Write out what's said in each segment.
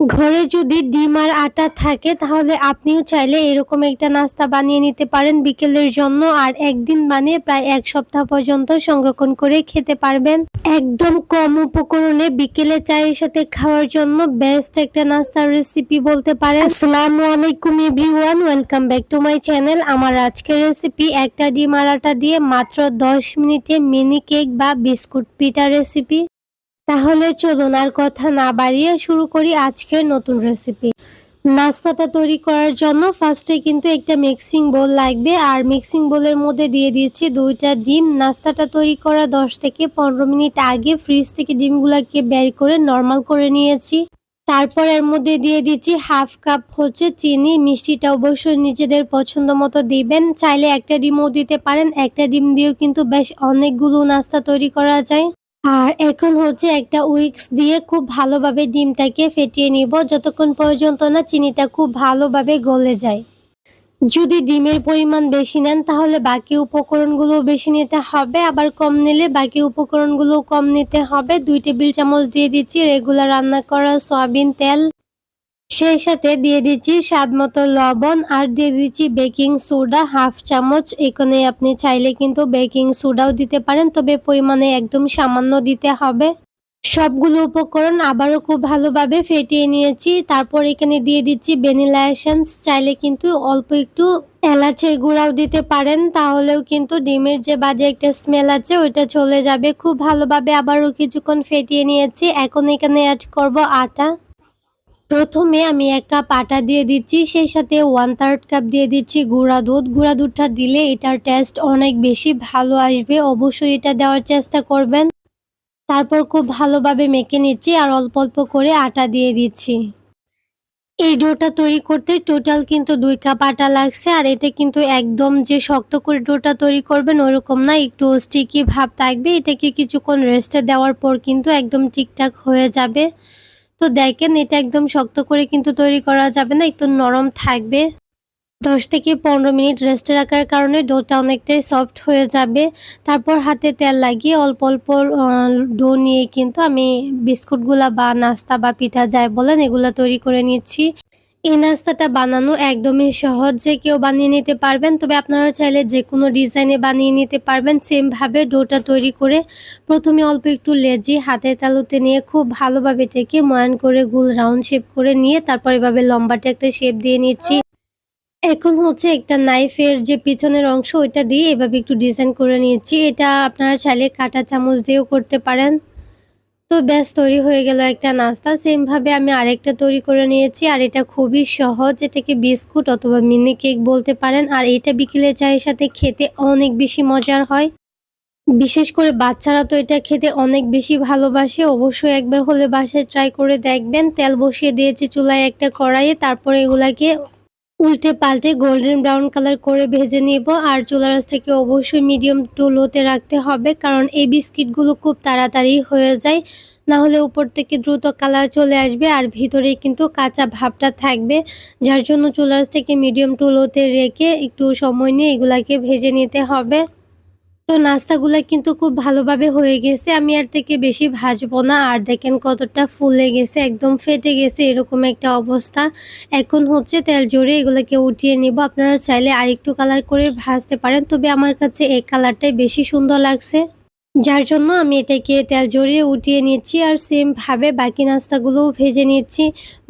ঘরে যদি ডিম আর আটা থাকে, তাহলে আপনিও চাইলে এরকম একটা নাস্তা বানিয়ে নিতে পারেন বিকেলের জন্য আর একদিন বানিয়ে প্রায় এক সপ্তাহ পর্যন্ত সংরক্ষণ করে খেতে পারবেন। একদম কম উপকরণে বিকেলে চায়ের সাথে খাওয়ার জন্য বেস্ট একটা নাস্তার রেসিপি বলতে পারেন। আসসালামু আলাইকুম everyone welcome back to my channel আমার আজকের রেসিপি একটা ডিম আর আটা দিয়ে মাত্র দশ মিনিটে মিনি কেক বা বিস্কুট পিঠা রেসিপি তাহলে চলুন আর কথা না বাড়িয়ে শুরু করি আজকের নতুন রেসিপি নাস্তাটা তৈরি করার জন্য ফার্স্টে কিন্তু একটা মিক্সিং বোল লাগবে, আর মিক্সিং বোলের মধ্যে দিয়ে দিয়েছি দুইটা ডিম। নাস্তাটা তৈরি করা দশ থেকে পনেরো মিনিট আগে ফ্রিজ থেকে ডিমগুলোকে বের করে নর্মাল করে নিয়েছি। তারপর এর মধ্যে দিয়ে দিচ্ছি হাফ কাপ হচ্ছে চিনি। মিষ্টিটা অবশ্যই নিজেদের পছন্দ মতো দিবেন। চাইলে একটা ডিমও দিতে পারেন, একটা ডিম দিয়েও কিন্তু বেশ অনেকগুলো নাস্তা তৈরি করা যায়। আর এখন হচ্ছে একটা উইক্স দিয়ে খুব ভালোভাবে ডিমটাকে ফেটিয়ে নিব। যতক্ষণ পর্যন্ত না চিনিটা খুব ভালোভাবে গলে যায়। যদি ডিমের পরিমাণ বেশি নেন, তাহলে বাকি উপকরণগুলো বেশি নিতে হবে। আবার কম নিলে বাকি উপকরণগুলো কম নিতে হবে। দুই টেবিল চামচ দিয়ে দিচ্ছি রেগুলার রান্না করা সয়াবিন তেল। সেই সাথে দিয়ে দিচ্ছি স্বাদ মতো লবণ আর দিয়ে দিচ্ছি বেকিং সোডা হাফ চামচ। এখানে আপনি চাইলে কিন্তু বেকিং সোডাও দিতে পারেন, তবে পরিমাণে একদম সামান্য দিতে হবে। সবগুলো উপকরণ আবারও খুব ভালোভাবে ফেটিয়ে নিয়েছি। তারপর এখানে দিয়ে দিচ্ছি ভ্যানিলা এসেন্স। চাইলে কিন্তু অল্প একটু এলাচের গুঁড়াও দিতে পারেন, তাহলেও কিন্তু ডিমের যে বাজে একটা স্মেল আছে, ওইটা চলে যাবে। খুব ভালোভাবে আবারও কিছুক্ষণ ফেটিয়ে নিয়েছি। এখন এখানে অ্যাড করব আটা। প্রথমে আমি এক কাপ আটা দিয়ে দিচ্ছি, সেই সাথে ওয়ান থার্ড কাপ দিয়ে দিচ্ছি গুঁড়া দুধ। গুঁড়া দুধটা দিলে এটার টেস্ট অনেক বেশি ভালো আসবে। অবশ্যই এটা দেওয়ার চেষ্টা করবেন। তারপর খুব ভালোভাবে মেখে নিচ্ছি আর অল্প অল্প করে আটা দিয়ে দিচ্ছি। এই ডোটা তৈরি করতে টোটাল কিন্তু দুই কাপ আটা লাগছে আর এতে কিন্তু একদম যে শক্ত করে ডোটা তৈরি করবেন ওরকম না, একটু স্টিকি ভাব থাকবে। এটাকে কিছুক্ষণ রেস্টে দেওয়ার পর কিন্তু একদম ঠিকঠাক হয়ে যাবে। তো দেখেন, এটা একদম শক্ত করে কিন্তু তৈরি করা যাবে না, একটু নরম থাকবে। দশ থেকে পনেরো মিনিট রেস্টে রাখার কারণে ডোটা অনেকটাই সফট হয়ে যাবে। তারপর হাতে তেল লাগিয়ে অল্প অল্প ডো নিয়ে কিন্তু আমি বিস্কুটগুলা বা নাস্তা বা পিঠা যায় বলেন, এগুলা তৈরি করে নিচ্ছি। এই নাস্তাটা বানানো একদমই সহজ, যে কেউ বানিয়ে নিতে পারবেন। তবে আপনারা চাইলে যে কোনো ডিজাইনে বানিয়ে নিতে পারবেন। সেমভাবে ডোটা তৈরি করে প্রথমে অল্প একটু লেজি হাতের তালুতে নিয়ে খুব ভালোভাবে থেকে ময়ান করে গুল রাউন্ড শেপ করে নিয়ে তারপর এভাবে লম্বাটে একটা শেপ দিয়ে নিচ্ছি। এখন হচ্ছে একটা নাইফের যে পিছনের অংশ, ওইটা দিয়ে এভাবে একটু ডিজাইন করে নিয়েছি এটা আপনারা চাইলে কাটা চামচ দিয়েও করতে পারেন। তো ব্যাস, তৈরি হয়ে গেল একটা নাস্তা। সেমভাবে আমি আরেকটা তৈরি করে নিয়েছি, আর এটা খুবই সহজ। এটাকে বিস্কুট অথবা মিনি কেক বলতে পারেন, আর এটা বিকেলে চায়ের সাথে খেতে অনেক বেশি মজার হয়। বিশেষ করে বাচ্চারা তো এটা খেতে অনেক বেশি ভালোবাসে, অবশ্যই একবার হলে বাসায় ট্রাই করে দেখবেন। তেল বসিয়ে দিয়েছি চুলায় একটা কড়াইয়ে, তারপরে এগুলাকে উল্টে পাল্টে গোল্ডেন ব্রাউন কালার করে ভেজে নেব। আর চুলা রাসটাকে অবশ্যই মিডিয়াম টু লোতে রাখতে হবে, কারণ এই বিস্কিটগুলো খুব তাড়াতাড়ি হয়ে যায়। না হলে উপর থেকে দ্রুত কালার চলে আসবে আর ভিতরে কিন্তু কাঁচা ভাবটা থাকবে। যার জন্য চুলা রাসটাকে মিডিয়াম টু লোতে রেখে একটু সময় নিয়ে এগুলাকে ভেজে নিতে হবে। তো নাস্তাগুলো কিন্তু খুব ভালোভাবে হয়ে গেছে। আমি আর থেকে বেশি ভাজবো না। আর দেখেন কতটা ফুলে গেছে, একদম ফেটে গেছে এরকম একটা অবস্থা। এখন হচ্ছে তেল জোরে এগুলোকে উঠিয়ে নিব। আপনারা চাইলে আরেকটু কালার করে ভাজতে পারেন। তবে আমার কাছে এই কালারটাই বেশি সুন্দর লাগছে। যার জন্য আমি এটাকে তেল জড়িয়ে উঠিয়ে নিচ্ছি আর সেমভাবে বাকি নাস্তাগুলোও ভেজে নিচ্ছি।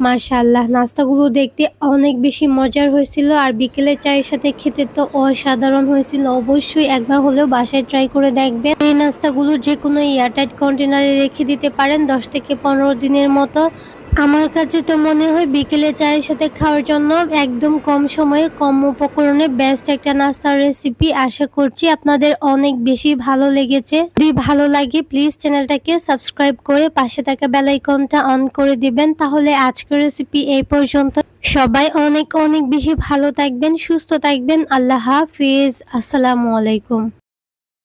মাশাল্লাহ নাস্তাগুলো দেখতে অনেক বেশি মজার হয়েছিল আর বিকেলে চায়ের সাথে খেতে তো অসাধারণ হয়েছিল। অবশ্যই একবার হলেও বাসায় ট্রাই করে দেখবেন। এই নাস্তাগুলো যে কোনো এয়ারটাইট কন্টেনারে রেখে দিতে পারেন দশ থেকে পনেরো দিনের মতো। আমার কাছে তো মনে হয় বিকেলে চায়ের সাথে খাওয়ার জন্য একদম কম সময়ে, কম উপকরণে বেস্ট একটা নাস্তার রেসিপি আশা করছি আপনাদের অনেক বেশি ভালো লেগেছে। যদি ভালো লাগে প্লিজ চ্যানেলটাকে সাবস্ক্রাইব করে পাশে থাকা বেলাইকনটা অন করে দিবেন। তাহলে আজকের রেসিপি এই পর্যন্ত। সবাই অনেক অনেক বেশি ভালো থাকবেন, সুস্থ থাকবেন। আল্লাহ হাফিজ। আসসালামু আলাইকুম।